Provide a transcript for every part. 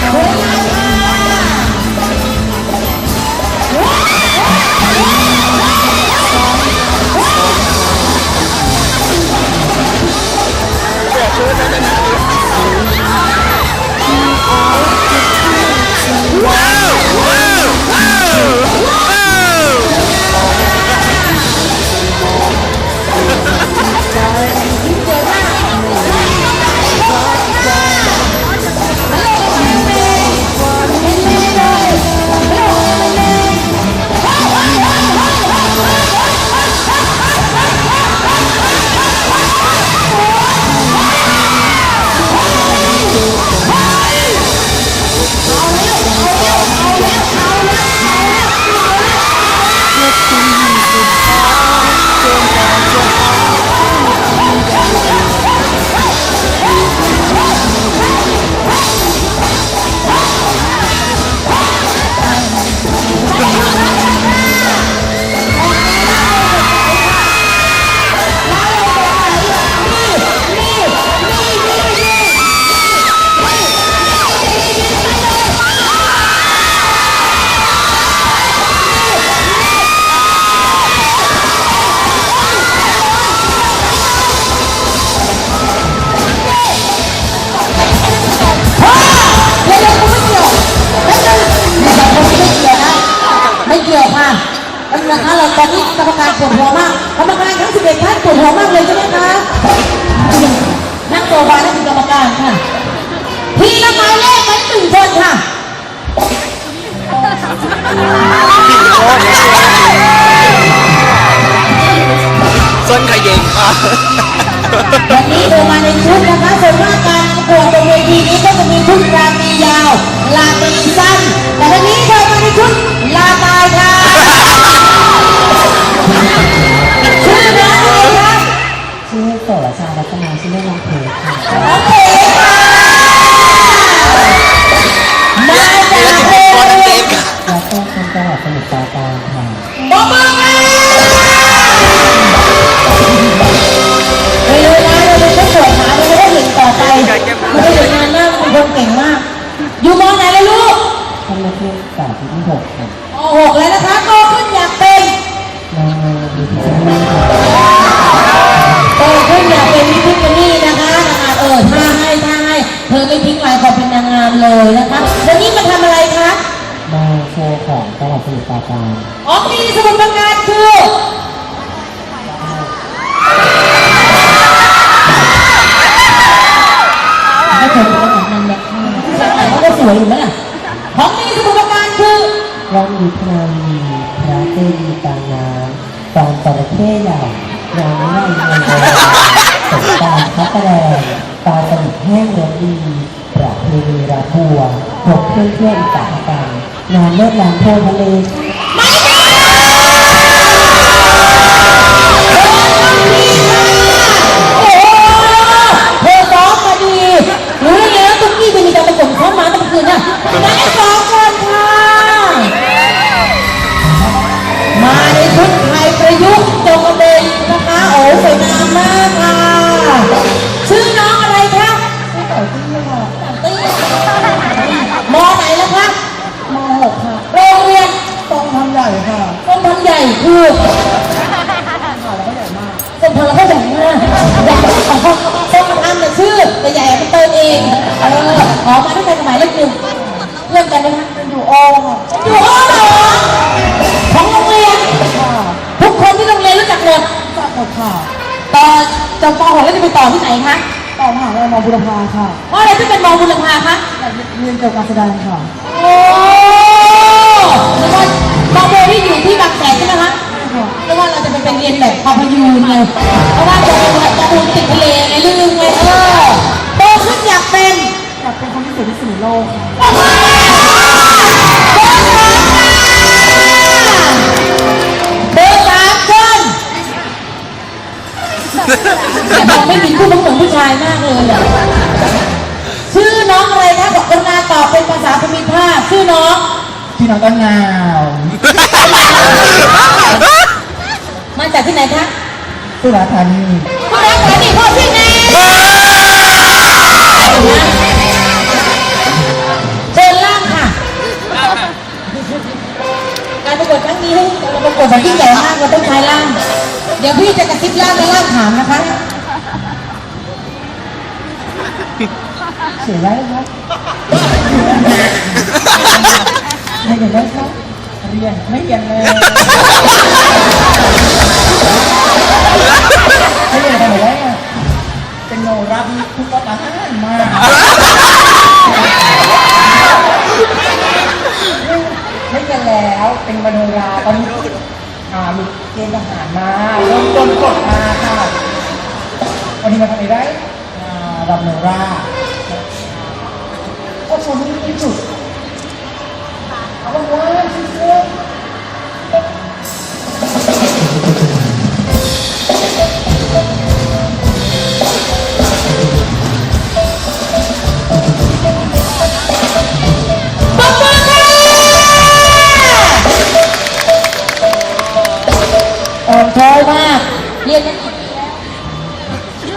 เน็ ข วยอยู่ไหมล่ะของมีสมุดประการคือร่องยุทธนาวีพระเจดีย์กลางน้ำตอนจระเข้ใหญ่น้ำไม่มีเงินเลยสงกรารพระประแดงปลาสลิดแห้งเนื้อดีประเพณีระพัวหกเครื่องเที่ยวอุตสาหกรรมงานเลิศลางโทษทะเล คะต่อมหาวิทยาลัยมอบุรพาค่ะเพราะอะไรที่เป็นมอบุรพาคะเรียนเกี่ยวกับการแสดงค่ะ โอ้แล้วก็มอโบที่อยู่ที่บางแสนใช่ไหมคะเพราะว่าเราจะไปเป็นเรียนแบบพาพยูนไงเพราะว่าจะเป็นแบบการ์ตูนติดทะเลไงลืมไงเออโตขึ้นอยากเป็นอยากเป็นคนที่สวยที่สุดในโลกค่ะ ไม่มีผู้บังคับผู้ชายมากเลยอะชื่อน้องอะไรนะบอกคนาตอบเป็นภาษาพมิท่าชื่อน้อง พี่น้องต้นนาวมาจากที่ไหนคะสุราธานีคุณรักกันีพ่อพี่แน่เชิญล่างค่ะ การประกวดครั้งนี้เราประกวดแบบยิ่งใหญ่มากเราต้องใช้ล่าง เดี๋ยวพี่จะกระซิบล่างและล่างถามนะคะเสียไรครับไม่เห็นไหมครับเรียนไม่เรียนเลย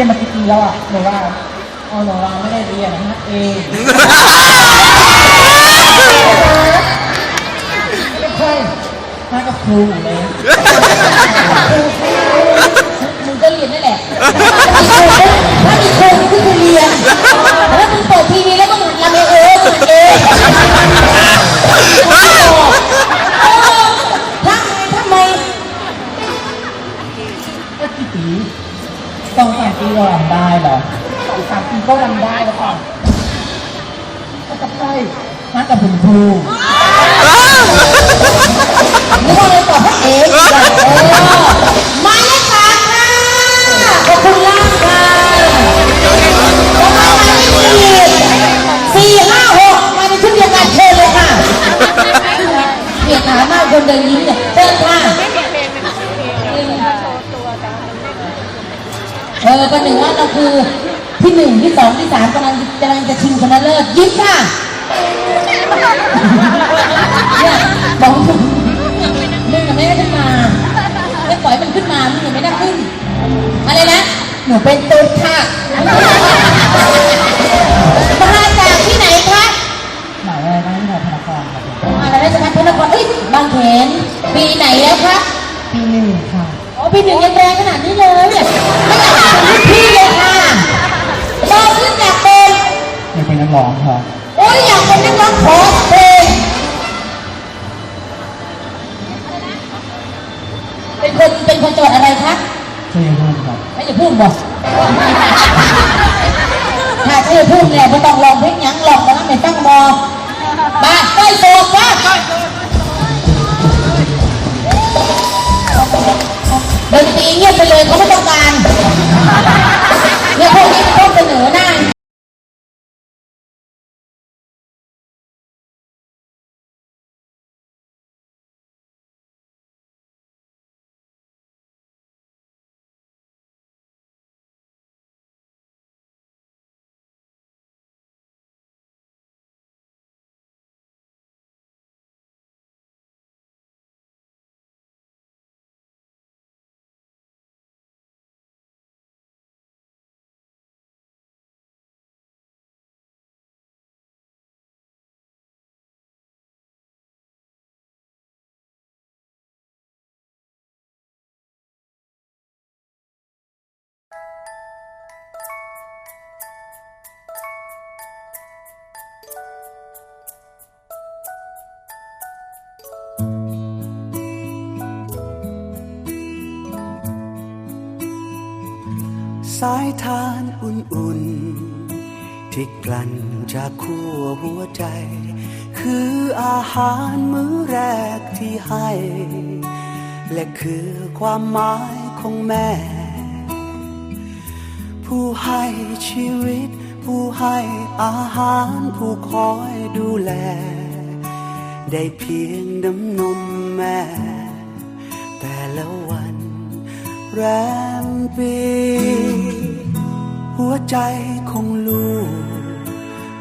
รียนมากี่ปีแล้วอะโนราเอาโนราไม่ได้เรียนนะเองไม่ใช่มากับครูเลยมึงก็เรียนนั่นแหละถ้ามีครูก็คือเรียนถ้ามึงเปิดทีวีแล้วมึงหันลำเองเออมึงเอง สองสามปีก็รำได้เหรอสองสามปีก็รำได้แล้วก่อนก็กับใครมากับคุณครูนึกว่าเลยตอบพระเอกอย่างเออหมายเลขสามค่ะขอบคุณล่างค่ะแล้วก็หมายเลขสี่สี่ห้าหกมาในชุดเดียวกันเชิญเลยค่ะเพียรหามากคนเดินยิ้มเนี่ยเชิญค่ะเออประหนึ่งว่าเราคือที่หนึ่งที่สองที่สามกำลังกำลังจะชิงชนะเลิศยิ้มค่ะเนี่ยบอกถูกมึงกับแม่ขึ้นมาไม่ปล่อยมันขึ้นมามึงยังไม่ได้ขึ้นอะไรนะหนูเป็นตุ๊ดค่ะมาจากที่ไหนคะหมายอะไรนะที่ไหนธนาคารครับผมมาจากราชพัฒพระนครเอ้ยบางเขนปีไหนแล้วคะปีหนึ่ง ค่ะอ๋อปีหนึ่งยังแรงขนาดนี้เลยเนี่ยไม่อยากเป็นรุ่นพี่เลยค่ะบอกขึ้นอยากเป็นไม่เป็นนักร้องครับ โอ้ยอยากเป็นนักร้องขอเพลงเป็นคนเป็นคนจังหวัดอะไรคะชัยภูมิครับไม่จะพูดบอกถ้าชื่อพูดเนี่ยไม่ต้องลองเพลงหยัง เงียบไปเลยเขาไม่ต้องการ สายทานอุ่นๆ ที่กลั่นจากขั้วหัวใจ คืออาหารมื้อแรกที่ให้ และคือความหมายของแม่ ผู้ให้ชีวิต ผู้ให้อาหารผู้คอยดูแล ได้เพียงน้ำนมแม่ แต่ละวัน แรมปี หัวใจของลูก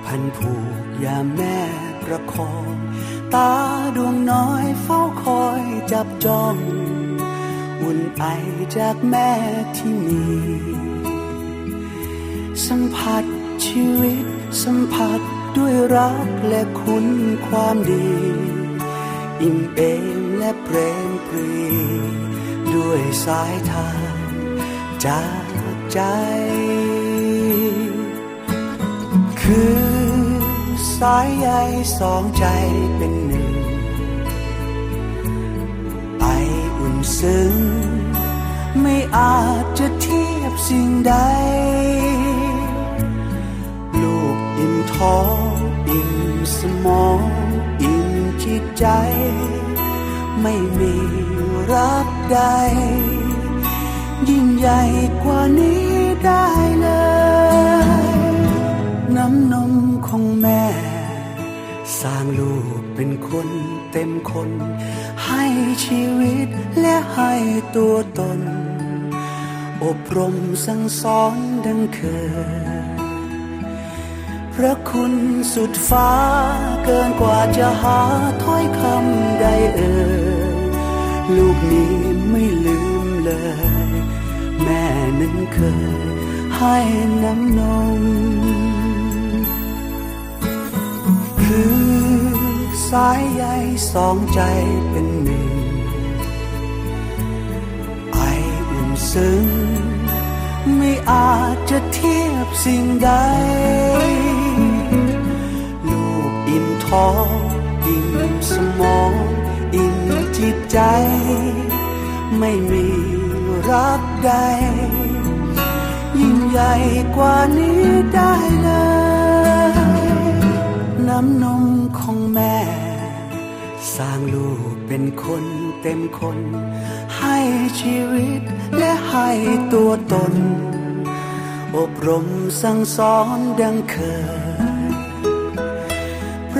พันผูกยามแม่ประคอง ตาดวงน้อยเฝ้าคอยจับจ้องอุ่นไอจากแม่ที่มี สัมผัสชีวิตสัมผัสด้วยรักและคุณความดี อิ่มเอมและเปรมปรี ด้วยสายทานจากใจ คือสายใยสองใจเป็นหนึ่งไออุ่นซึ้ง ไม่อาจจะเทียบสิ่งใด ลูกอิ่มท้องอิ่มสมองอิ่มจิตใจ ไม่มีรับใด ยิ่งใหญ่กว่านี้ได้เลย น้ำนมของแม่ สร้างลูกเป็นคนเต็มคน ให้ชีวิตและให้ตัวตน อบรมสั่งสอนดังเคย ระคุณสุดฟ้าเกินกว่าจะหาถ้อยคำใดเอ่ยลูกนี้ไม่ลืมเลย แม่นั้นเคยให้น้ำนมคือสายใยสองใจเป็นหนึ่ง ไออุ่นซึ้งไม่อาจจะเทียบสิ่งใด ท้องอิ่มสมองอิ่มจิตใจ ไม่มีรับใด ยิ่งใหญ่กว่านี้ได้เลย น้ำนมของแม่ สร้างลูกเป็นคนเต็มคน ให้ชีวิตและให้ตัวตน อบรมสั่งสอนดังเคย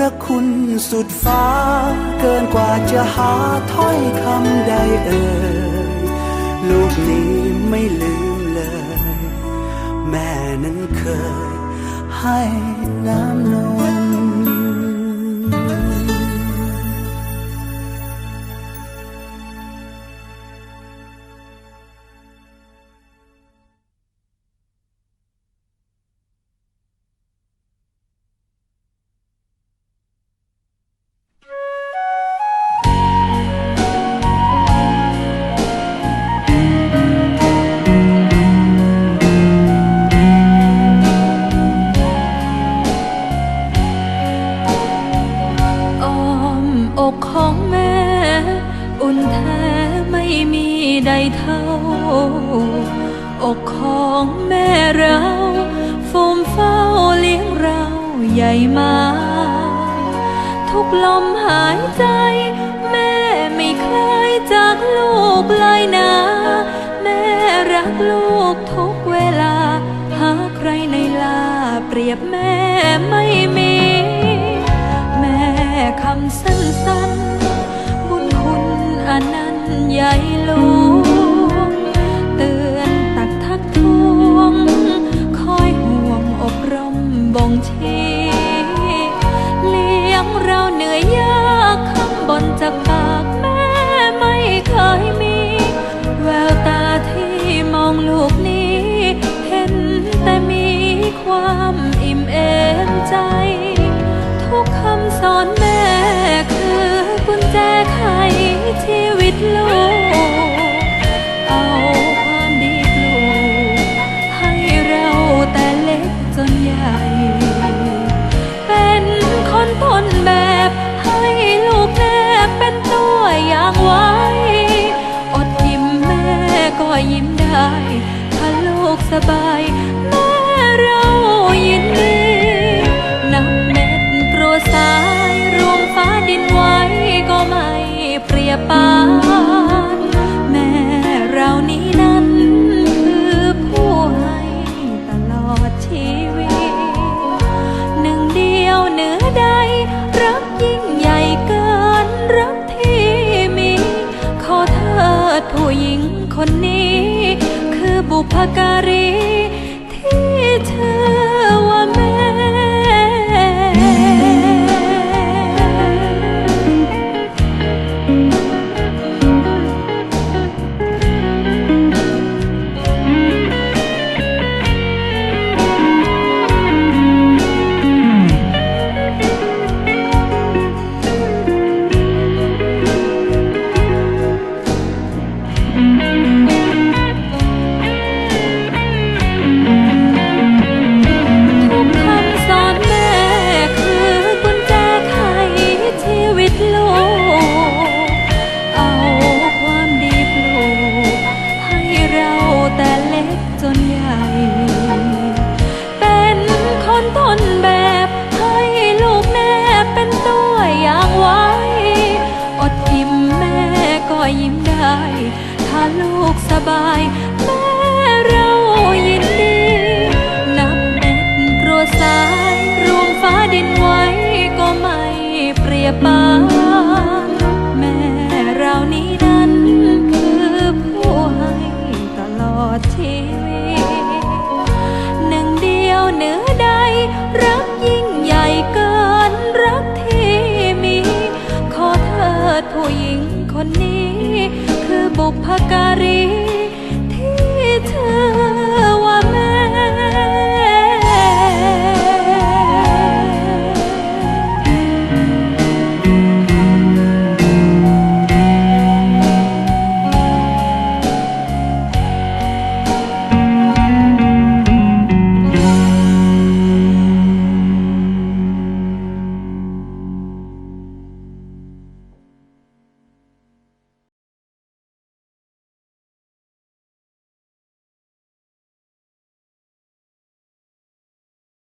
ระคุณสุดฟ้า เกินกว่าจะหาถ้อยคำใดเอ่ยลูกนี้ไม่ลืมเลย แม่นั้นเคยให้น้ำนม กลูกทุกเวลา หาใครในลาเปรียบแม่ไม่มี แม่คำสั้นๆ บุญคุณอันนั้นใหญ่หลว สอนแม่ คื